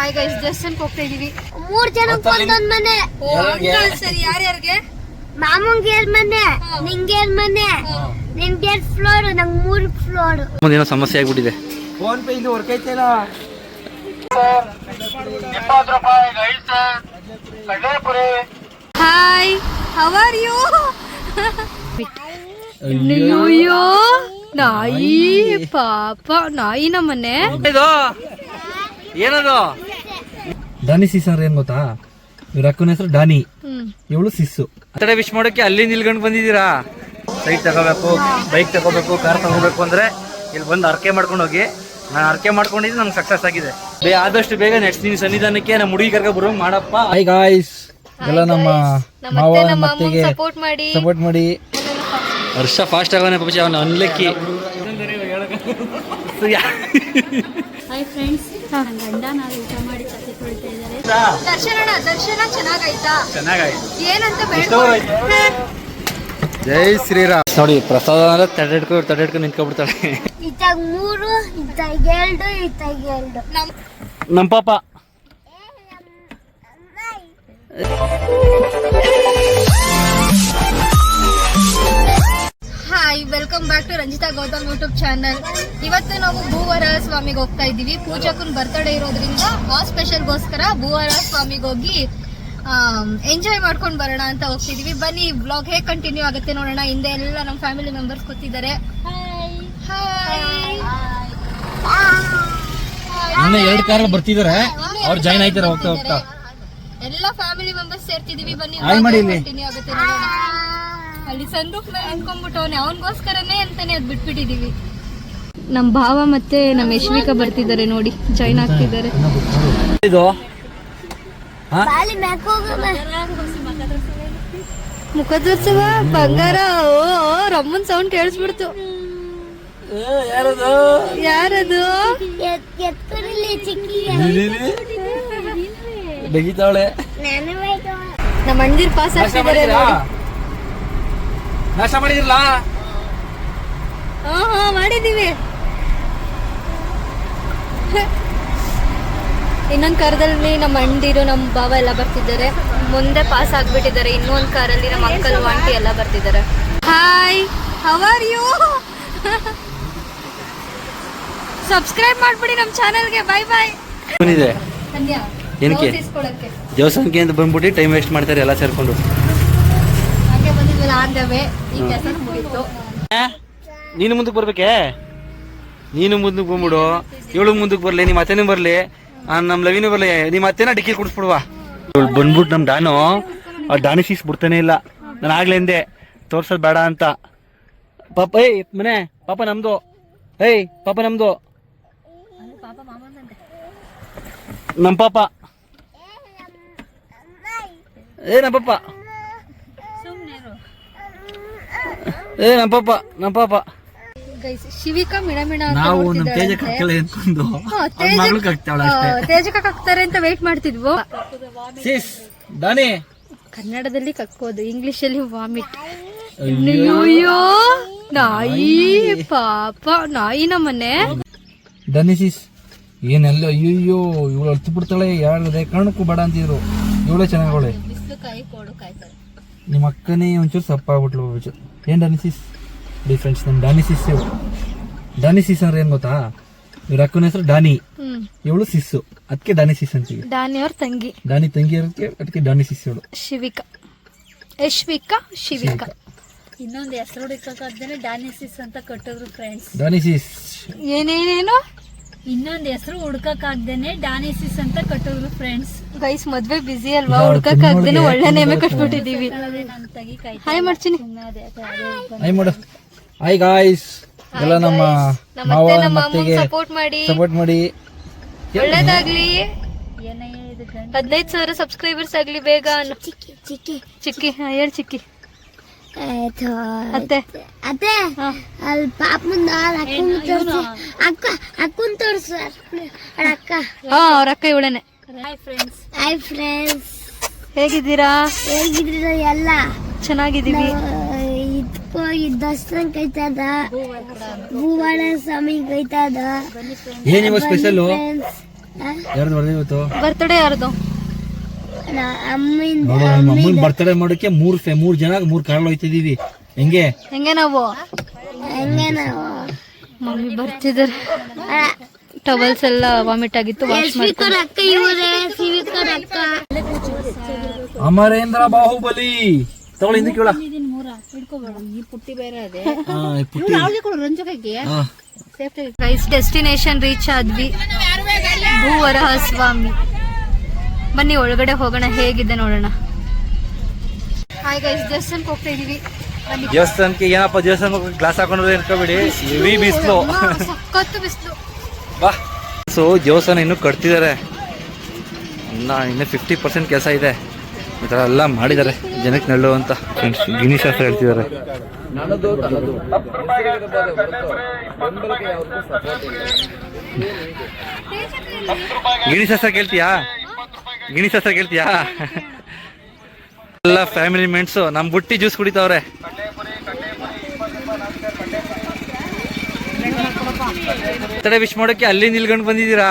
Hi guys ದೇವಸ್ಥಾನಕ್ಕೆ ಹೋಗ್ತಾ ಇದೀವಿ. ಮೂರ್ ಜನ ಒಂದೊಂದ್ ಮನೆ. ಸರಿ ಯಾರ್ಯಾರಿಗೆ? ಮಾಮಂಗೆ ಎರಡ್ ಮನೆ ನಿಂಗೆ ಎರಡ್ ಮನೆ. ನಿನ್ಗೆ ಎರಡ್ ಫ್ಲೋರ್ ನಂಗ್ ಮೂರ್ ಫ್ಲೋರ್. ಏನೋ ಸಮಸ್ಯೆ ಆಗ್ಬಿಟ್ಟಿದೆ. ಫೋನ್ ಪೇ ಇಲ್ಲಿ ವರ್ಕ್ ಐತೇನ ಹಾಯ್ ಹೌ ಆರ್ ಯು ಅಯ್ಯೋ ನಾಯಿ ಪಾಪ ನಾಯಿ ನಮ್ಮನೆ. ಇದು ಏನದು? ಡಾನಿ ಸಿಸ್ ಅಂದ್ರೆ ಏನ್ ಗೊತ್ತಾ? ಇವ್ರ ಅಕ್ಕನ ಹೆಸರು ಡಾನಿ ಇವಳು ಸಿಸ್ಸು. ಆತಡೆ ವಿಶ್ ಮಾಡೋಕೆ ಅಲ್ಲಿ ನಿಲ್ಕೊಂಡು ಬಂದಿದ್ದೀರಾ? ಸೈಟ್ ತಗೋಬೇಕು ಬೈಕ್ ತಗೋಬೇಕು ಕಾರ್ ತಗೋಬೇಕು ಅಂದ್ರೆ ಇಲ್ಲಿ ಬಂದು ಅರ್ಕೆ ಮಾಡ್ಕೊಂಡು ಹೋಗಿ. ನಾನು ಅರ್ಕೆ ಮಾಡ್ಕೊಂಡಿದ್ದು ನಂಗೆ ಸಕ್ಸಸ್ ಆಗಿದೆ. ಬೇ ಆದಷ್ಟು ಬೇಗ ನೆಕ್ಸ್ಟ್ ದಿನ ಸನ್ನಿಧಾನಕ್ಕೆ ನಮ್ಮ ಹುಡುಗಿ ಕರ್ಕ ಬರೋ ಮಾಡಪ್ಪ. ಹೈ ಗಾಯ್ಸ್ ಎಲ್ಲ ನಮ್ಮ ನಮ್ಮ ಮಾವ ಮತ್ತೆಗೆ ಸಪೋರ್ಟ್ ಮಾಡಿ. ಸಪೋರ್ಟ್ ಮಾಡಿ. ವರ್ಷ ಫಾಸ್ಟ್ ಆಗೋನೆ ಪಕ್ಷ ಅವನ ಅನ್ಲಕ್ಕಿ. ಹಾಯ್ ಫ್ರೆಂಡ್ಸ್ ನನ್ನ ಗಂಡ ನಾವು ಊಟ ಮಾಡಿ ಇದ್ದಾರೆ. ದರ್ಶನ ದರ್ಶನ ಚೆನ್ನಾಗಾಯ್ತಾ? ಚೆನ್ನಾಗಾಯ್ತು. ಏನಂತ ಬೇಡ ಜೈ ಶ್ರೀರಾಮ್. ನೋಡಿ ಪ್ರಸಾದ ಅಂದ್ರೆ ತಡೆಡ್ಕೊ ತಡೆಡ್ಕೊ ನಿಂತ್ಕೊಬಿಡ್ತಾಳೆ. ಇತ್ತಾಗ ಮೂರು ಇತ್ತಾಗ ಎರಡು ಇತ್ತಾಗ ಎರಡು. ನಮ್ ನಮ್ಮ ಪಾಪ hi welcome back to Ranjita Gautam YouTube channel ಇವತ್ತು ನಾವು ಭೂವರ ಸ್ವಾಮಿಗೆ ಹೋಗ್ತಾ ಇದ್ದೀವಿ. ಪೂಜಕನ್ ಬರ್ತಡೇ ಇರೋದ್ರಿಂದ ಆ ಸ್ಪೆಷಲ್ಗೋಸ್ಕರ ಭೂವರ ಸ್ವಾಮಿಗೆ ಹೋಗಿ ಎಂಜಾಯ್ ಮಾಡ್ಕೊಂಡು ಬರೋಣ ಅಂತ ಹೋಗ್ತಿದೀವಿ. ಬನ್ನಿ ಬ್ಲಾಗ್ ಹೇಗೆ ಕಂಟಿನ್ಯೂ ಆಗುತ್ತೆ ನೋಡೋಣ. ಹಿಂದೆ ಎಲ್ಲ ನಮ್ಮ ಫ್ಯಾಮಿಲಿ ಮೆಂಬರ್ಸ್ ಕೂತಿದ್ದಾರೆ. ಎರಡು ಕಾರ್ ಬರ್ತಿದಾರೆ ಅವ್ರು ಜಾಯ್ನ್ ಆಯ್ತಾರೆ ಹೋಗ್ತಾ ಹೋಗ್ತಾ. ಎಲ್ಲ ಫ್ಯಾಮಿಲಿ ಮೆಂಬರ್ಸ್ ಸೇರ್ತಿದೀವಿ. ಬನ್ನಿ ಕಂಟಿನ್ಯೂ ಆಗುತ್ತೆ ನೋಡೋಣ. ಅಲ್ಲಿ ಸಂದೂಕ್ ಮೇಲೆ ನಿಂತ್ಕೊಂಡ್ಬಿಟ್ಟವನೆ ಅವನಿಗೋಸ್ಕರನೇ ಅಂತಾನೆ ಅದ್ ಬಿಟ್ಬಿಟ್ಟಿದೀವಿ. ನಮ್ ಭಾವ ಮತ್ತೆ ನಮ್ಮ ಯಶ್ವಿಕಾ ಬರ್ತಿದ್ದಾರೆ ನೋಡಿ ಜಾಯ್ನ್ ಆಗ್ತಿದ್ದಾರೆ. ಇದು? ಬಾಲಿ ಮ್ಯಾಕ್ ಹೋಗಮ್ಮ ಮುಖ ತೋರ್ಸುವ ಬಂಗಾರ. ಓ ರಮ್ಮನ್ ಸೌಂಡ್ ಕೇಳಿಸ್ಬಿಡ್ತು. ಯಾರದು? ನಮ್ಮ ಅಣ್ಣದಿರ್ ಪಾಸ್ ಆಗ್ತಿದ್ದಾರೆ ನೋಡಿ ಮಾಡಿದಿರಲ್ಲ? ಹಾ ಹಾ ಮಾಡಿದೀವಿ ಇನ್ನೊಂದ್ ಕಾರದಲ್ಲಿ ನಮ್ಮ ಅಂಡಿರು ನಮ್ಮ ಬಾವ ಎಲ್ಲ ಬರ್ತಿದ್ದಾರೆ. ಮುಂದೆ ಪಾಸ್ ಆಗ್ಬಿಟ್ಟಿದ್ದಾರೆ. ಇನ್ನೊಂದ್ ಕಾರಲ್ಲಿ ನಮ್ಮ ಅಂಕಲ್ ಆಂಟಿ ಎಲ್ಲ ಬರ್ತಿದ್ದಾರೆ. ಹಾಯ್ ಆರ್ ಯು ಸಬ್ಸ್ಕ್ರೈಬ್ ಮಾಡ್ಬಿಡಿ ನಮ್ಮ ಚಾನಲ್ಗೆ ಬಾಯ್ ಬಾಯ್ ಏನಕ್ಕೆ? ದೇವಸ್ಥಾನಕ್ಕೆ ಅಂತ ಬಂದ್ಬಿಟ್ಟು ಟೈಮ್ ವೇಸ್ಟ್ ಮಾಡ್ತಾರೆ ಎಲ್ಲ ಸೇರ್ಕೊಂಡು. ಆನ್ ದ ವೇ ಈ ಕೆಲಸ ಮುಗೀತು ನೀನು ಮುಂದಕ್ಕೆ ಬರ್ಬೇಕೆ? ನೀನು ಮುಂದಕ್ಕೆ ಬಂದ್ಬಿಡು. ಇವಳು ಮುಂದಕ್ಕೆ ಬರಲಿ ನಿಮ್ಮ ಅತ್ತೆನೂ ಬರಲಿ. ನಮ್ಮ ಲವಿನೂ ಬರ್ಲಿ. ನಿಮ್ಮ ಅತ್ತೆನ ಡಿಕ್ಕಿ ಕುಡಿಸ್ಬಿಡುವ. ಇವಳು ಬಂದ್ಬಿಟ್ಟು ನಮ್ಮ ಡಾನು ಆ ಡಾನಿ ಸೀಸ್ ಬಿಡ್ತಾನೆ ಇಲ್ಲ. ನಾನು ಆಗ್ಲೇ ಹಿಂದೆ ತೋರ್ಸೋದು ಬೇಡ ಅಂತ. ಪಾಪ ಏಯ್ ಮನೆ ಪಾಪ ನಮ್ದು. ಏಯ್ ಪಾಪ ನಮ್ದು. ನಮ್ಮ ಪಾಪ. ಏ ನಮ್ಮ ಪಾಪ. ಏ ನಮ್ಮ ಪಾಪ ನಮ್ಮ ಪಾಪ. ಶಿವಿಕಾ ನಾವು ನಮ್ಮ ನೋಡ್ತಿದ್ದಾಳೆ ತೇಜಕ್ಕೆ ಅಂತೆ. ಹಾಕಲ್ಲ ಅನ್ಕೊಂಡು ಹಾ, ಅವ್ರ ತೇಜಕ್- ಮಗಳಿಗೆ ಹಾಕ್ತಾವಳ ಅಷ್ಟೇ. ತೇಜಕ ಹಾಕ್ತಾರೆ ಅಂತ ವೇಟ್ ಮಾಡ್ತಿದ್ವು. ಸಿಸ್ ದಾನಿ. ಕನ್ನಡದಲ್ಲಿ ಕಕ್ಕೋದು ಇಂಗ್ಲಿಷ್ ಅಲ್ಲಿ ವಾಮಿಟ್ ಅಯ್ಯೋ ನಾಯಿ ಪಾಪ ನಾಯಿ ನಮ್ಮನೆ. ದಾನಿ ಸಿಸ್ ಏನೆಲ್ಲ ಅಯ್ಯೋ ಇವಳು ಅಳ್ತು ಬಿಡ್ತಾಳೆ ಯಾರು ಕಾರಣಕ್ಕೂ ಬೇಡ ಅಂತಿದ್ರು. ಇವಳೇ ಚೆನ್ನಾಗವಳೆ ನಿಮ್ಮ ಅಕ್ಕನೇ ಒಂಚೂರು ಸಪ್ಪಾಗ್ಬಿಟ್ಲು ಒಂಚೂರು ಏನ್ ಡಾನಿಸಿಸ್ ಡಿಫ್ರೆನ್ಸ್ ನಮ್ಮ ಡಾನಿಸಿಸ್ ಡನಿಸಿಸ್ ಡಾನಿಸಿಸ್ ಅಂದ್ರೆ ಏನು ಗೊತ್ತಾ? ಇವ್ರ ಅಕ್ಕನ ಹೆಸರು ಡಾನಿ ಇವಳು ಸಿಸ್ಸು ಅದಕ್ಕೆ ಡಾನಿಸಿಸ್ ಅಂತೀವಿ. ಡಾನಿ ಅವ್ರ ತಂಗಿ. ಡಾನಿ ತಂಗಿ ಇರೋದಕ್ಕೆ ಅದಕ್ಕೆ ಡಾನಿಸಿಸ್ ಇವಳು. ಶಿವಿಕಾ. ಯಶ್ವಿಕಾ ಶಿವಿಕಾ? ಇನ್ನೊಂದು ಹೆಸರು ಹುಡುಕಕ್ಕೆ ಡಾನಿಸಿಸ್ ಅಂತ ಕಟ್ಟಿದ್ರು ಫ್ರೆಂಡ್ಸ್ ಡಾನಿಸಿಸ್ ಏನೇನೇನು? ಇನ್ನೊಂದು ಹೆಸರು ಹುಡ್ಕಕ್ಕಾಗ್ದೇನೆ ಡಾನಿಸಿಸ್ ಅಂತ ಕಟ್ಟಿದ್ರು ಫ್ರೆಂಡ್ಸ್ ಗೈಸ್ ಮದ್ವೆ ಬಿಸಿ ಅಲ್ವಾ? ಯಾವ್ದು ಹುಡ್ಕಕ್ ಆಗ್ದೇನೆ ಒಳ್ಳೆ ನೇಮೆ ಕಟ್ಬಿಟ್ಟಿದೀವಿ. ಹಾಯ್ ಮಾಡ್ತೀನಿ ಹಾಯ್ ಮಾಡು ಹಾಯ್ ಗಾಯ್ಸ್ ಎಲ್ಲ ನಮ್ಮ ನಮ್ಮ ಮಾವ ಅತ್ತೆ ನಮ್ಮ ಮತ್ತೆಗೆ ಸಪೋರ್ಟ್ ಮಾಡಿ. ಸಪೋರ್ಟ್ ಮಾಡಿ. ಒಳ್ಳೇದಾಗ್ಲಿ. ಹದಿನೈದು ಸಾವಿರ ಸಬ್ಸ್ಕ್ರೈಬರ್ಸ್ ಆಗ್ಲಿ ಬೇಗ. ಅನ್ನು. ಚಿಕ್ಕಿ. ಚಿಕ್ಕಿ ಹೇಳ್ ಚಿಕ್ಕಿ. ಆಯ್ತು. ಅತ್ತೆ. ಅದೇ ಪಾಪ ಪಾಪನ ಅಕ್ಕನ ತೋರ್ಸಿ ಅಕ್ಕ ಅಕ್ಕನ ತೋರ್ಸು ಅಕ್ಕ. ಹಾ ಅವ್ರ ಅಕ್ಕ ಇವಳೇನೆ. ಹಾಯ್ ಫ್ರೆಂಡ್ಸ್ ಹಾಯ್ ಫ್ರೆಂಡ್ಸ್ ಹೇಗಿದ್ದೀರಾ? ಹೇಗಿದ್ದೀರ ಎಲ್ಲ? ಚೆನ್ನಾಗಿದ್ದೀವಿ. ಇದಕ್ಕೋ ಈ ದರ್ಶನ ಕೈತದ ಭೂವಾಳ ಸ್ವಾಮಿ ಕೈತದ ಏನಿವ ಸ್ಪೆಷಲ್ ಫ್ರೆಂಡ್ಸ್ ಯಾರ್ದು ಬರ್ದೇ ಇವತ್ತು? ಬರ್ತಡೇ ಯಾರ್ದು ನಾ- ಅಮ್ಮಿಂದ ನೋಡು ನಮ್ಮ ಅಮ್ಮನ ಬರ್ತಡೇ ಮಾಡೋಕೆ ಮೂರ್ ಫೆ ಮೂರ್ ಜನ ಮೂರ್ ಕಾರಲ್ಲಿ ಹೋಯ್ತಿದೀವಿ. ಹೆಂಗೆ? ಹೆಂಗೆ ನಾವು? ಹೆಂಗೆ ನಾವು? ಮಮ್ಮಿ ಬರ್ತಿದ್ದಾರೆ ಟವಲ್ಸ್ ಎಲ್ಲ ವಾಮಿಟ್ ಆಗಿತ್ತು ವಾಶ್ ಮಾಡಿ ಅಕ್ಕ ಇವರೇ ಸಿವಿಕರ್ ಅಕ್ಕ. ಅಮರೇಂದ್ರ ಬಾಹುಬಲಿ. ತಗೊಳ್ಳಿ ಹಿಂದಕ್ಕೆ ಕೇಳ ಗೈಸ್ ಡೆಸ್ಟಿನೇಷನ್ ರೀಚ್ ಆದ್ವಿ. ಭೂವರಹ ಸ್ವಾಮಿ. ಬನ್ನಿ ಒಳಗಡೆ ಹೋಗೋಣ ಹೇಗಿದೆ ನೋಡೋಣ. ಹಾಯ್ ಗೈಸ್ ದೇವಸ್ಥಾನಕ್ಕೆ ಹೋಗ್ತಾ ಇದೀವಿ. ದೇವಸ್ಥಾನಕ್ಕೆ ಏನಪ್ಪ ದೇವಸ್ಥಾನಕ್ಕೆ ಗ್ಲಾಸ್ ಹಾಕೊಂಡ್ರೆ ಇರ್ಕೋಬೇಡಿ ಹೆವಿ ಬಿಸಿಲು. ಸಖತ್ತು ಬಿಸಿಲು. ಬಾ. ಸೊ ದೇವಸ್ಥಾನ ಇನ್ನೂ ಕಟ್ತಿದ್ದಾರೆ. ಇನ್ನ ಇನ್ನೂ ಫಿಫ್ಟಿ ಪರ್ಸೆಂಟ್ ಕೆಲಸ ಇದೆ. ಈ ಥರ ಎಲ್ಲ ಮಾಡಿದ್ದಾರೆ ಜನಕ್ಕೆ ನಳ್ಳು ಅಂತ. ಫ್ರೆಂಡ್ಸ್ ಗಿಣಿ ಶಾಸ್ತ್ರ ಹೇಳ್ತಿದ್ದಾರೆ. ಗಿಣಿ ಶಾಸ್ತ್ರ ಕೇಳ್ತೀಯಾ? ಗಿಣಿ ಶಾಸ್ತ್ರ ಕೇಳ್ತೀಯಾ? ಎಲ್ಲ ಫ್ಯಾಮಿಲಿ ಮೆಂಟ್ಸು ನಮ್ಮ ಬುಟ್ಟಿ ಜ್ಯೂಸ್ ಕುಡಿತಾವ್ರೆ. ತಡೆ ವಿಶ್ ಮಾಡೋಕೆ ಅಲ್ಲಿ ನಿಲ್ಕೊಂಡು ಬಂದಿದ್ದೀರಾ?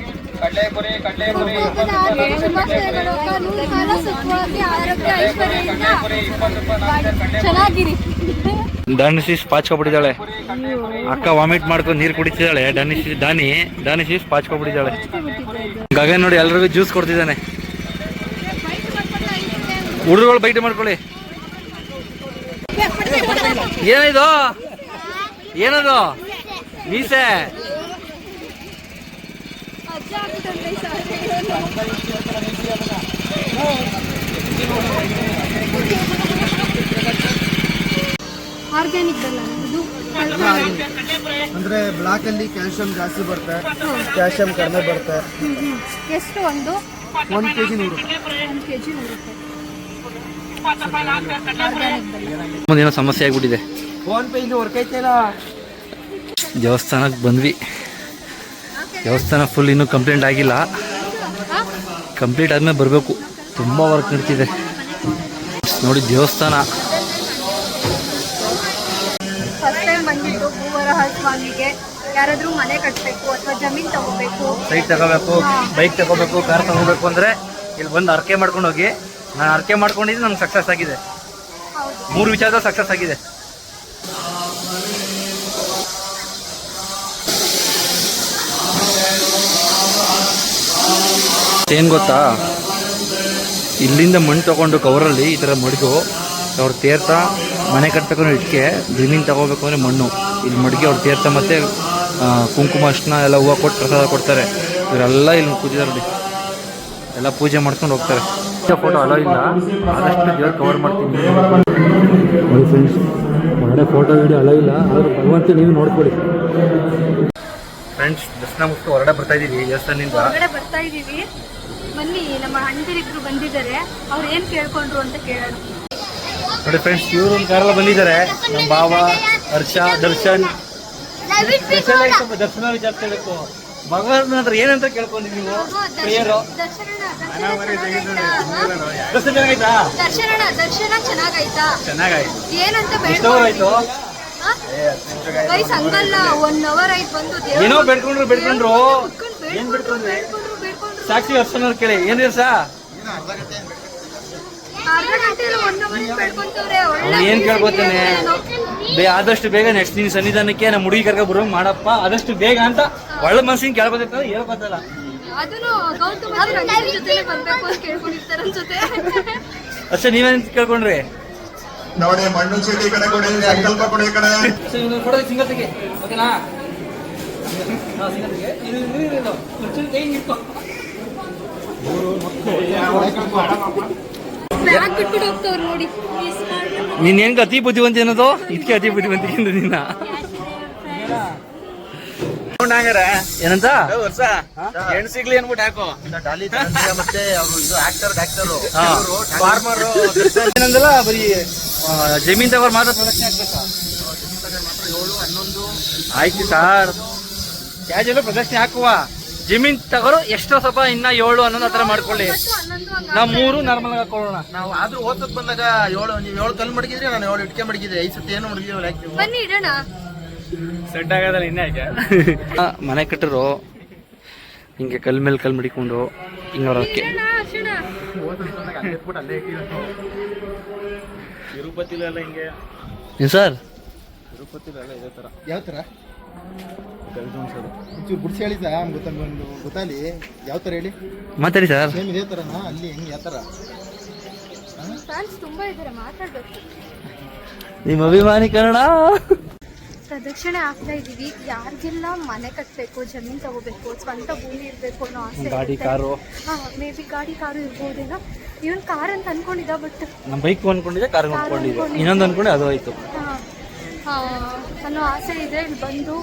ಚೆನ್ನಾಗಿರಿ. ಡಾನಿಸಿಸ್ ಪಾಚ್ಕೊಬಿಟ್ಟಿದ್ದಾಳೆ. ಅಕ್ಕ ವಾಮಿಟ್ ಮಾಡ್ಕೊಂಡು ನೀರು ಕುಡಿತಿದ್ದಾಳೆ. ದಾನಿ ಡಾನಿ ಡಾನಿಸಿಸ್ ಪಾಚ್ಕೊಬಿಟ್ಟಿದ್ದಾಳೆ. ಗಗನ್ ನೋಡಿ ಎಲ್ರಿಗೂ ಜ್ಯೂಸ್ ಕೊಡ್ತಿದ್ದಾನೆ. ಹುಡುಗರು ಬೈಟ್ ಮಾಡ್ಕೊಳ್ಳಿ. ಏನಿದು? ಏನದು? ಮೀಸೆ. ಆರ್ಗ್ಯಾನಿಕ್ ಅಲ್ಲ ಇದು ಅಂದ್ರೆ ಬ್ಲಾಕ್ ಅಲ್ಲಿ ಕ್ಯಾಲ್ಸಿಯಂ ಜಾಸ್ತಿ ಬರುತ್ತೆ ಕ್ಯಾಲ್ಸಿಯಂ ಕಡಿಮೆ ಬರುತ್ತೆ. ಎಷ್ಟು ಒಂದು? ಒಂದ್ ಕೆಜಿ ನೂರು. ಒಂದು ಕೆ ಜಿ ನೂರು. ಏನೋ ಸಮಸ್ಯೆ ಆಗ್ಬಿಟ್ಟಿದೆ. ಫೋನ್ ಪೇ ಇಲ್ಲಿ ವರ್ಕ್ ಐತಿಲ್ಲ ದೇವಸ್ಥಾನಕ್ಕೆ ಬಂದ್ವಿ. ದೇವಸ್ಥಾನ ಫುಲ್ ಇನ್ನೂ ಕಂಪ್ಲೇಂಟ್ ಆಗಿಲ್ಲ. ಕಂಪ್ಲೀಟ್ ಆದ್ಮೇಲೆ ಬರಬೇಕು. ತುಂಬ ವರ್ಕ್ ನಡೀತಿದೆ. ನೋಡಿ ದೇವಸ್ಥಾನ. ಫಸ್ಟ್ ಟೈಮ್ ಬಂದಿದ್ದು ಭೂವರಹ ಸ್ವಾಮಿಗೆ ಯಾರಾದ್ರೂ ಮನೆ ಕಟ್ಟಬೇಕು ಅಥವಾ ಜಮೀನ್ ತಗೋಬೇಕು. ಸೈಟ್ ತಗೋಬೇಕು ಬೈಕ್ ತಗೋಬೇಕು ಕಾರ್ ತಗೋಬೇಕು ಅಂದ್ರೆ ಇಲ್ಲಿ ಬಂದು ಅರ್ಕೆ ಮಾಡ್ಕೊಂಡು ಹೋಗಿ. ನಾನು ಅರ್ಕೆ ಮಾಡ್ಕೊಂಡಿದ್ದು ನಮ್ಗೆ ಸಕ್ಸಸ್ ಆಗಿದೆ. ಮೂರು ವಿಚಾರದಲ್ಲಿ ಸಕ್ಸಸ್ ಆಗಿದೆ. ಏನ್ ಗೊತ್ತಾ? ಇಲ್ಲಿಂದ ಮಣ್ಣು ತೊಗೊಂಡು ಕವರಲ್ಲಿ ಈ ಥರ ಮಡಿಗು ಅವ್ರು ತೀರ್ಥ ಮನೆ ಕಟ್ಟಬೇಕು ಇಟ್ಕೆ ಜಮೀನು ತಗೋಬೇಕು ಅಂದರೆ ಮಣ್ಣು. ಇಲ್ಲಿ ಮಡಿಗೆ ಅವ್ರು ತೀರ್ಥ ಮತ್ತು ಕುಂಕುಮ ಅಷ್ಟನ್ನ ಎಲ್ಲ ಹೂವು ಕೊಟ್ಟು ಪ್ರಸಾದ ಕೊಡ್ತಾರೆ. ಇವರೆಲ್ಲ ಇಲ್ಲಿ ಕೂತಿದ್ದಾರೆ ಎಲ್ಲ ಪೂಜೆ ಮಾಡ್ಕೊಂಡು ಹೋಗ್ತಾರೆ. ಫೋಟೋ ಅಲೋ ಇಲ್ಲ. ಆದಷ್ಟು ದೇವ್ರು ಕವರ್ ಮಾಡ್ತೀನಿ. ಮಾಡೋ ಫ್ರೆಂಡ್ಸ್ ಒಳ್ಳೆ ಫೋಟೋ ವೀಡಿಯೋ ಅಲೋ ಇಲ್ಲ. ಆದರೂ ಭಗವಂತ ನೀವು ನೋಡ್ಕೊಳ್ಳಿ. ಫ್ರೆಂಡ್ಸ್ ದರ್ಶನ ಮುಗಿಸ್ತು ಹೊರಗಡೆ ಬರ್ತಾ ಇದ್ದೀವಿ ದೇವಸ್ಥಾನದಿಂದ. ಹೊರಗಡೆ ಬರ್ತಾ ಇದೀವಿ. ಬನ್ನಿ ನಮ್ಮ ಅಣ್ಣದಿರಿಬ್ರು ಬಂದಿದ್ದಾರೆ. ಅವ್ರು ಏನ್ ಕೇಳ್ಕೊಂಡ್ರು ಅಂತ ಕೇಳೋಣ. ನೋಡಿ ಫ್ರೆಂಡ್ಸ್ ಇವರು ಒಂದು ಕಾರೆಲ್ಲ ಬಂದಿದ್ದಾರೆ. ನಮ್ಮ ಭಾವ ಹರ್ಷ ದರ್ಶನ್. ದರ್ಶನ ವಿಚಾರಿಸಬೇಕು ಭಗವಂತನ ಹತ್ರ ಏನಂತ ಕೇಳ್ಕೊಂಡಿದ್ದೀವಿ ನೀವು? ಪ್ರೇಯರು. ದರ್ಶನ ಚೆನ್ನಾಗಾಯ್ತಾ? ದರ್ಶನ ದರ್ಶನ ಚೆನ್ನಾಗಾಯ್ತಾ? ಚೆನ್ನಾಗಾಯ್ತು. ಏನಂತ ಎಷ್ಟು ಅವರ್ ಆಯ್ತು? ಗೈಸ್ ಹಂಗಲ್ಲ ಒನ್ ಅವರ್ ಆಯ್ತು ಬಂದು ಏನೋ ಬೇಡ್ಕೊಂಡ್ರು ಬೇಡ್ಕೊಂಡ್ರು. ಏನ್ ಬೇಡ್ಕೊಂಡ್ರು. ಸಾಕ್ಷಿ ದರ್ಶನ ಅವ್ರ್ ಕೇಳಿ ಏನ್ರಿ ಸಾ? ಏನ್ ಕೇಳ್ಕೊತಾನೆ. ಬೇ ಆದಷ್ಟು ಬೇಗ ನೆಕ್ಸ್ಟ್ ನಿನ್ ಸನ್ನಿಧಾನಕ್ಕೆ ನಮ್ಮ ಹುಡುಗಿ ಕರ್ಕ ಬರೋ ಮಾಡಪ್ಪ. ಆದಷ್ಟು ಬೇಗ ಅಂತ ಒಳ್ಳೆ ಮನ್ಸಿನ ಕೇಳ್ಕೊತಿರ್ತಾರೆ ಹೇಳ್ಕೊತಲ್ಲ. ಅಷ್ಟೇ ನೀವೇನ್ ಕೇಳ್ಕೊಂಡ್ರಿ? ನೋಡಿ ಮಣ್ಣು ಚೀಟಿ ಕಡೆ ಕೊಡಿ ಸಂಕಲ್ಪ ಕೊಡಿ ಕಡೆ ಸಿಂಗಲ್ ತೆಗಿ. ಓಕೆನಾ ಬ್ಯಾಗ್ ಇದು ಕೈ ನೀನ್ ಹೆಂಗ ಅತಿ ಬುದ್ಧಿವಂತ ಅನ್ನೋದು? ಇದಕ್ಕೆ ಅತಿ ಬುದ್ಧಿವಂತ ನಿನ್ನ ಏನಂತ? ಹೆಣ್ ಸಿಗ್ಲಿ ಅನ್ಬಿಟ್ಟು ಹಾಕೋ. ಡಾಲಿ ಮತ್ತೆ ಅವರು ಇದು ಆಕ್ಟರ್ ಡಾಕ್ಟರ್ ಹಾ. ಫಾರ್ಮರ್ ಏನಂದಲ್ಲ ಬರೀ ಜಮೀನ್ ತಗೋರ್ ಮಾತ್ರ ಪ್ರದಕ್ಷಿಣೆ ಹಾಕ್ಬೇಕಾ? ಆಯ್ತು ಸರ್. ಎಲ್ಲ ಪ್ರದಕ್ಷಿಣೆ ಹಾಕುವ. ಜಮೀನ್ ತಗೋರು ಎಷ್ಟೋ ಸ್ವಲ್ಪ ಇನ್ನ ಏಳು ಅನ್ನೋದು ಆತರ ಮಾಡ್ಕೊಳ್ಳಿ. ಹನ್ನೊಂದು ಹಂಗ ನಾವು ಮೂರು ನಾರ್ಮಲ್ ಹಾಕೊಳ್ಳೋಣ ನಾವು ಆದ್ರೂ ಓದಕ್ ಬಂದಾಗ ಏಳು ನೀವು ಏಳು ಕಲ್ ಮಡಗಿದ್ರೆ ನಾನು ಏಳು ಇಟ್ಕೆ ಮಡಗಿದ್ದೆ. ಐದು ಸತಿ ಏನು ಯಾಕೆ ನೀವು. ಬನ್ನಿ ಇಡೋಣ. ಸೆಟ್ ಆಗೋದಲ್ಲ ಇನ್ನೇ ಮನೆ ಕಟ್ಟರು ಹಿಂಗೆ ಕಲ್ ಮೇಲೆ ಕಲ್ ಮಡಿಕೊಂಡು ಹಿಂಗ ತಿರುಪತಿ ಸರ್ ಅರ್ಶನ ಏನ್ ಸರ್? ಯಾವ ತರ? ಒಂಚೂರು ಗುಡ್ಸಿ ಹೇಳಿ ಸರ್ ಗೊತ್ತೊಂದು ಗೊತ್ತಾಲಿ ಯಾವ ತರ ಹೇಳಿ? ಮಾತಾಡಿ ಸರ್. ಸೇಮ್ ಇದೇ ಥರನಾ? ಅಲ್ಲಿ ಹೆಂಗೆ ಯಾವ ತರ ಫ್ಯಾನ್ಸ್ ತುಂಬಾ ಇದ್ದಾರೆ ಮಾತಾಡ್ಬೇಕು. ನಿಮ್ಮ ಅಭಿಮಾನಿ ಕನ್ನಡ. ಪ್ರದಕ್ಷಿಣೆ ಆಗ್ತಾ ಇದೀವಿ ಯಾರಿಗೆಲ್ಲ ಮನೆ ಕಟ್ಟಬೇಕು ಜಮೀನ್ ತಗೋಬೇಕು ಸ್ವಂತ ಭೂಮಿ ಇರ್ಬೇಕು ಅನ್ನೋ ಆಸೆ ಗಾಡಿ ಕಾರು. ಮೇ ಬಿ ಗಾಡಿ ಕಾರು ಇರ್ಬೋದೇನೋ. ಇವನ್ ಕಾರ್ ಅಂತ ಅನ್ಕೊಂಡಿದ್ದ ಬಟ್ ನಮ್ಮ ಬೈಕ್ ಅನ್ಕೊಂಡಿದ್ದೆ ಕಾರ್ ಅನ್ಕೊಂಡಿದ್ದೆ ಇನ್ನೊಂದು ಅನ್ಕೊಂಡೆ ಅದು ಆಯ್ತು ಅನ್ನೋ ಆಸೆ ಇದೆ. ಇಲ್ಲಿ ಬಂದು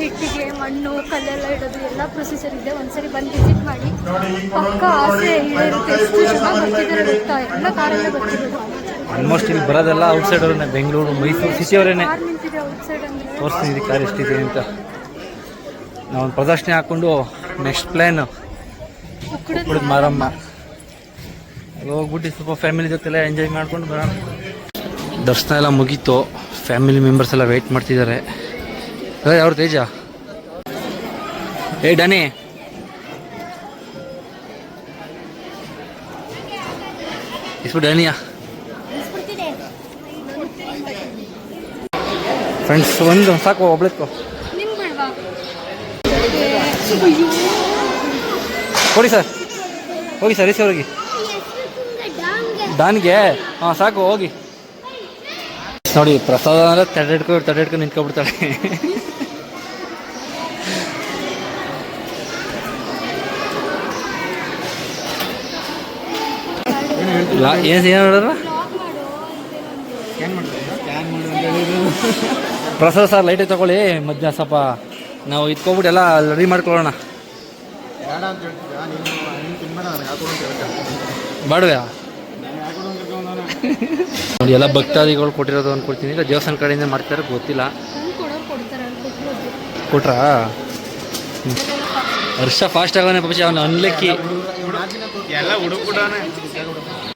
ಹಿಟ್ಟಿಗೆ ಮಣ್ಣು ಕಲ್ಲೆಲ್ಲ ಇಡೋದು ಎಲ್ಲ ಪ್ರೊಸೀಜರ್ ಇದೆ. ಒಂದ್ಸರಿ ಬಂದು ವಿಸಿಟ್ ಮಾಡಿ. ಪಕ್ಕ ಆಸೆ ಈಡೇರುತ್ತೆ. ಎಷ್ಟು ಜನ ಬರ್ತಿದ್ದಾರೆ ಗೊತ್ತಾ? ಎಲ್ಲ ಕಾರಲ್ಲೇ ಆಲ್ಮೋಸ್ಟ್ ಇಲ್ಲಿ ಬರೋದೆಲ್ಲ ಔಟ್ಸೈಡ್ ಅವ್ರನ್ನೇ ಬೆಂಗಳೂರು ಮೈಸೂರು ಸಿಟಿ ಅವರೇನೆ. ತೋರಿಸ್ತೀನಿ ಕಾರ್ ಎಷ್ಟಿದೆ ಅಂತ. ನಾವೊಂದು ಪ್ರದರ್ಶನ ಹಾಕ್ಕೊಂಡು ನೆಕ್ಸ್ಟ್ ಪ್ಲ್ಯಾನ್ ಉಕ್ಕಡದ ಕುಡಿದ ಮಾರಮ್ಮ. ಅಲ್ಲಿ ಹೋಗ್ಬಿಟ್ಟು ಸ್ವಲ್ಪ ಫ್ಯಾಮಿಲಿ ಜೊತೆಲ್ಲ ಎಂಜಾಯ್ ಮಾಡ್ಕೊಂಡು ಬರೋಣ. ದರ್ಶನ ಎಲ್ಲ ಮುಗೀತು. ಫ್ಯಾಮಿಲಿ ಮೆಂಬರ್ಸ್ ಎಲ್ಲ ವೆಯ್ಟ್ ಮಾಡ್ತಿದ್ದಾರೆ. ಅವ್ರ ತೇಜ. ಏ ಡನಿ. ಇಸ್ಬಿಟ್ಟು ಡನಿಯಾ. ಫ್ರೆಂಡ್ಸ್ ಒಂದು ಸಾಕು ಬೇಡವಾ ಕೊಡಿ ಸರ್. ಹೋಗಿ ಸರ್ ಹೋಗಿ ಡಾನ್ಗೆ? ಹಾಂ ಸಾಕು ಹೋಗಿ. ನೋಡಿ ಪ್ರಸಾದ ಅಂದ್ರೆ ತಡೆಡ್ಕೊ ತಡೆಡ್ಕೊ ನಿಂತ್ಕೊಬಿಡ್ತಾಳೆ ಲಾ- ಏನ್ ಏನು ಹೇಳಿದ್ರ ಪ್ರಸಾದ ಸರ್ ಲೈಟೇ ತಗೊಳ್ಳಿ ಮಧ್ಯಾಹ್ನ ಸ್ವಲ್ಪ ನಾವು ಇದ್ಕೊಬಿಟ್ಟು ಎಲ್ಲ ರೆಡಿ ಮಾಡ್ಕೊಳ್ಳೋಣ. ಬೇಡ ಅಂತ ಹೇಳ್ತಿದ್ದ ನೀನು ನೀನು ತಿನ್ಬೇಡ ನನಗೆ ಹಾಕೊಡು ಅಂತ ಹೇಳ್ತಾರೆ ಬಾಡುವೆ ಎಲ್ಲ ಭಕ್ತಾದಿಗಳು ಕೊಟ್ಟಿರೋದು ಅನ್ಕೊಳ್ತೀನಿ. ಇಲ್ಲ, ದೇವಸ್ಥಾನ ಕಡೆಯಿಂದ ಮಾಡ್ತಾರೆ ಗೊತ್ತಿಲ್ಲ. ಕೊಟ್ರ. ಹರ್ಷ ಫಾಸ್ಟ್ ಆಗೋನೆ ಪಕ್ಷ ಅವನು ಅನ್ಲಕ್ಕಿ.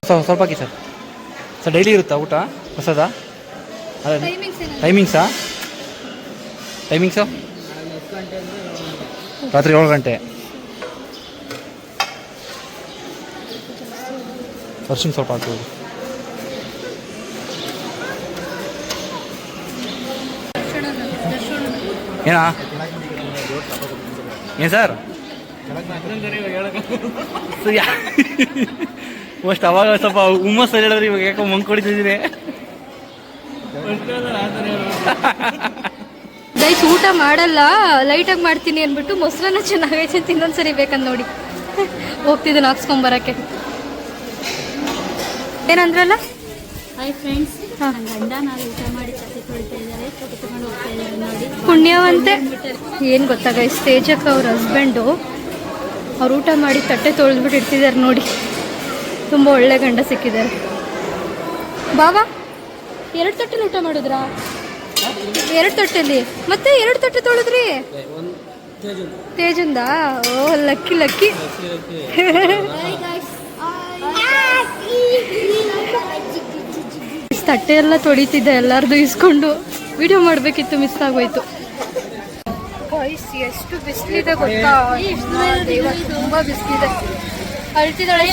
ಸ್ವಲ್ಪ ಹಾಕಿ ಸರ್. ಸರ್ ಡೈಲಿ ಇರುತ್ತಾ ಊಟ? ಹೊಸದಾ? ಟೈಮಿಂಗ್ಸಾ ಟೈಮಿಂಗ್ಸು ರಾತ್ರಿ ಏಳು ಗಂಟೆ. ವರ್ಷಿಂಗ್ ಸ್ವಲ್ಪ ಹಾಕ್ಬೋದು ಏನಾ? ಏನು ಸರ್? ಅಷ್ಟು ಅವಾಗ ಸ್ವಲ್ಪ ಹುಮ್ಮಸ್ ಹೇಳಿದ್ರೆ, ಇವಾಗ ಯಾಕೋ ಮಂಕ್ ಗೈಸ್ ಊಟ ಮಾಡಲ್ಲ ಲೈಟಾಗಿ ಮಾಡ್ತೀನಿ ಅಂದ್ಬಿಟ್ಟು ಮೊಸರನ್ನ ಚೆನ್ನಾಗೈತೆ ಅಂತ ಇನ್ನೊಂದ್ಸರಿ ಬೇಕಂತ ನೋಡಿ. ಹೋಗ್ತಿದ್ದೀನಿ ಹಾಕ್ಸ್ಕೊಂಬರಕ್ಕೆ ಏನಂದ್ರಲ್ಲ? ಹಾಯ್ ಫ್ರೆಂಡ್ಸ್ ಹಾ. ನನ್ನ ಗಂಡ ನಾವು ಊಟ ಮಾಡಿ ತಟ್ಟೆ ತೊಳಿತಾ ಇದ್ದಾರೆ. ತಟ್ಟೆ ತಗೊಂಡು ಹೋಗ್ತಾ ಇದ್ದಾರೆ ನೋಡಿ. ಪುಣ್ಯವಂತೆ. ಏನು ಗೊತ್ತಾಗ ಗೈಸ್ ತೇಜಕ್ ಅವ್ರ ಹಸ್ಬೆಂಡು ಅವ್ರು ಊಟ ಮಾಡಿ ತಟ್ಟೆ ತೊಳೆದ್ಬಿಟ್ಟು ಇಡ್ತಿದ್ದಾರೆ ನೋಡಿ. ತುಂಬ ಒಳ್ಳೆ ಗಂಡ ಸಿಕ್ಕಿದ್ದಾರೆ. ಬಾಬಾ ಎರಡು ತಟ್ಟೆಲಿ ಊಟ ಮಾಡಿದ್ರಾ? ಎರಡು ತಟ್ಟೆಲಿ? ಮತ್ತೆ ಎರಡು ತಟ್ಟೆ ತೊಳೆದ್ರಿ? ತೇಜಂದ? ಓ ಲಕ್ಕಿ ಲಕ್ಕಿ. ತಟ್ಟೆ ಎಲ್ಲ ತೊಳಿತಿದ್ದೆ ಎಲ್ಲಾರ್ದು ಇಸ್ಕೊಂಡು ವಿಡಿಯೋ ಮಾಡಬೇಕಿತ್ತು ಮಿಸ್ ಆಗೋಯ್ತು. ಎಷ್ಟು ಬಿಸಿಲಿದೆ ಗೊತ್ತಾ? ತುಂಬಾ ಬಿಸಿಲಿದೆ. ಅಳ್ತಿದ್ದಾಳೆ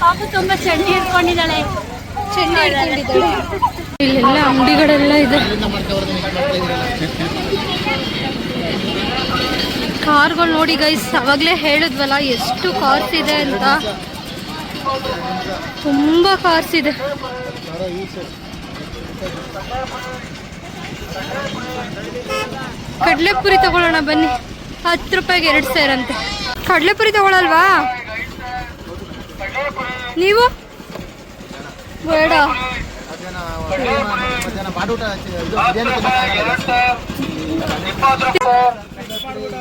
ಪಾಪು ತುಂಬಾ ಚಂಡಿ ಹಿಡ್ಕೊಂಡಿದ್ದಾಳೆ. ಚೆಂಡಿ ಹಿಡ್ಕೊಂಡಿದ್ದಾಳೆ. ಇಲ್ಲೆಲ್ಲ ಅಂಗಡಿಗಳೆಲ್ಲ ಇದೆ. ಕಾರ್ಗಳು ನೋಡಿ ಗೈಸ್ ಅವಾಗಲೇ ಹೇಳಿದ್ವಲ್ಲ ಎಷ್ಟು ಕಾರ್ಸ್ ಇದೆ ಅಂತ. ತುಂಬಾ ಕಾರ್ಸ್ ಇದೆ. ಕಡಲೆಪುರಿ ತಗೊಳ್ಳೋಣ ಬನ್ನಿ. ಹತ್ತು ರೂಪಾಯಿಗೆ ಎರಡು ಸೇರಂತೆ. ಕಡಲೆಪುರಿ ತಗೊಳಲ್ವಾ? ನೀವು? ಬೇಡ.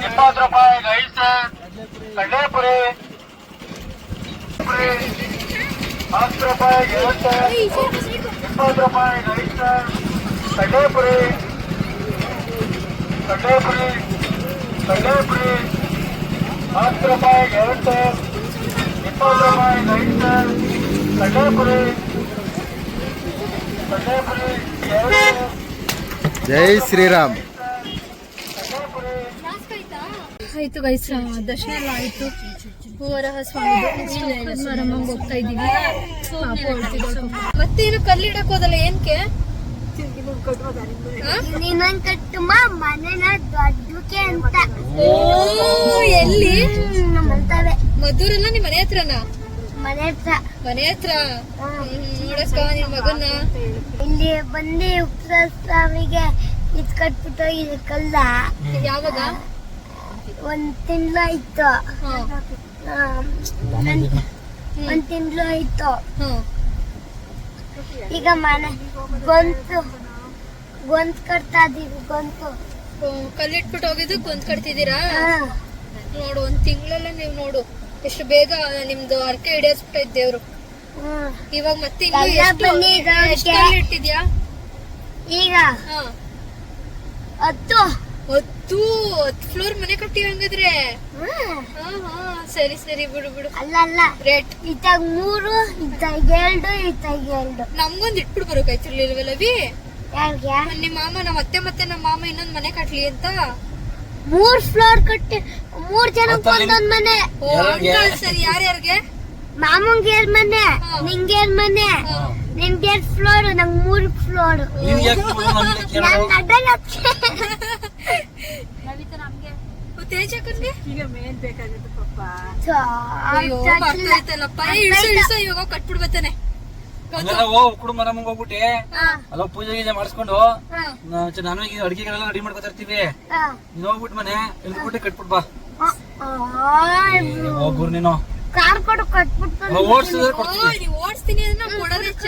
ಇಪ್ಪತ್ತು ರೂಪಾಯಿ ಹತ್ತು ರೂಪಾಯಿ ಇರುತ್ತೆ ಇಪ್ಪತ್ತು ರೂಪಾಯಿ ರೈಸ್ ಕಡಲೆಪುರಿ ಕಡಲೆಪುರಿ ಕಡಲೆಪುರಿ ಹತ್ತು ರೂಪಾಯಿ ಇರುತ್ತೆ ಇಪ್ಪತ್ತು ಜೈ ಶ್ರೀರಾಮ್. ಆಯ್ತು ಗೈಸ್ ದರ್ಶನ ಎಲ್ಲ ಆಯ್ತು. ಹೂವರಹ ಸ್ವಾಮಿ ಮಾರಮ್ಮಂಗೆ ಹೋಗ್ತಾ. ಮತ್ತೇನು ಕಲ್ಲಿಡಕ್ ಹೋದಲ್ಲ ಏನ್ಕೆ? ಮನೆನ ದೊಡ್ಡಕ್ಕೆ ಅಂತ. ಓ ಎಲ್ಲಿ? ಮಧುರಲ್ಲ ನಿಮ್ ಮನೆ ಹತ್ರನಾ? ಮನೆ ಹತ್ರ. ಮನೆ ಹತ್ರ? ನೋಡಕ್ಕ ನಿನ್ ಮಗನ್ನ? ಇಲ್ಲಿ ಬಂದು ಉಪ್ರ ಸ್ವಾಮಿಗೆ ಇದ್ ಕಟ್ಬಿಟ್ಟು ಇದು ಕಲ್ಲ. ಯಾವಾಗ? ಒಂದ್ ತಿಂಗಳ ಆ, ಒಂದ್- ತಿಂಗ್ಳು ಆಯ್ತು. ಈಗ ಮನೆ ಗೊಂತು ಗೊಂತ್ ಕಟ್ತಾ ಇದೀವಿ ಗೊಂತು. ಕಲ್ಲಿಟ್ಬಿಟ್ಟು ಹೋಗಿದ್ದು ಗೊಂದ್ ಕಟ್ತಿದ್ದೀರಾ? ನೋಡು ಒಂದ್ ತಿಂಗಳಲ್ಲೇ ನೀವು ನೋಡು. ಎಷ್ಟು ಬೇಗ ನಿಮ್ದು ಅರ್ಕೆ ಹಿಡಿಯಸ್ಬಿಟ್ಟೈತ್ ದೇವ್ರು. ಇವಾಗ ಮತ್ತೆ. ಇಟ್ಟಿದ್ಯಾ ಈಗ ಹಾ. ಹತ್ತು. ಹತ್ತು ಹತ್ತು ಫ್ಲೋರ್ ಮನೆ ಕಟ್ಟಿ ಹಂಗಾದ್ರೆ. ಹ್ಮ್. ಹಾ ಹಾ. ಸರಿ ಸರಿ. ಬಿಡು ಬಿಡು. ಅಲ್ಲ ಅಲ್ಲ. ರೇಟ್ ಇತ್ತಾಗ ಮೂರು ಇತ್ತಾಗ ಎರಡು ಇತ್ತಾಗ ಎರಡು. ನಮ್ಗೊಂದ್ ಇಟ್ಬಿಟ್ಟು ಬರೋಕಾಯ್ತಿರ್ಲಿಲ್ವಲ್ಲವಿ ಯಾರಿಗೆ ನಿಮ್ಮ ಮಾಮ ನಮ್ಮ ಅತ್ತೆ ಮತ್ತೆ ನಮ್ಮ ಮಾಮ ಇನ್ನೊಂದು ಮನೆ ಕಟ್ಲಿ ಅಂತ. ಮೂರ್ ಫ್ಲೋರ್ ಕಟ್ಟಿ ಮೂರ್ ಜನ ಒಂದೊಂದ್ ಮನೆ. ಓ ಸರಿ. ಯಾರ್ಯಾರಿಗೆ? ಮಾಮಂಗೆ ಎರಡ್ ಮನೆ ನಿಂಗೆ ಎರಡ್ ಮನೆ. ನಿನ್ಗೆ ಎರಡ್ ಫ್ಲೋರ್ ನಂಗ್ ಮೂರ್ ಫ್ಲೋರ್ ನಾನ್ ಅಡ್ಡಲ್ಲ ತೇಜಕ್ಕನ್ಗೆ ಅಯ್ಯೋ ಇಳ್ಸು ಇಳ್ಸು ಇವಾಗ ಕಟ್ಬಿಡ್ ಬರ್ತಾನೆ ಕುಡು ಮರಮ್ಮಂಗ್ ಹೋಗ್ಬಿಟ್ಟೆ. ಅಲ್ಲ ಪೂಜೆ ಗೀಜೆ ಮಾಡಿಸ್ಕೊಂಡು ಹಾ. ನಾನು ಈಗ ಅಡಿಗೆಗಳೆಲ್ಲ ರೆಡಿ ಮಾಡ್ಕೊತಾ ಇರ್ತೀವಿ. ಹಾ. ನೀನ್ ಹೋಗ್ಬಿಟ್ಟು ಮನೆ ಎಲ್ಬಿಟ್ಟು ಕಟ್ಬಿಟ್ ಬಾ. ಆ, ಆ, ಹೋಗ್ಬಿಡು ನೀನು. ಕಾರ್ ಕೊಡು ಕಟ್ಬಿಟ್ಟು ಓಡಿಸಿದ್ರೆ ಕೊಡ್ತೀನಿ. ಓಡಿಸ್ತೀನಿ ಅಂದ್ರೆ ಕೊಡೋದೆಚ್ಚ.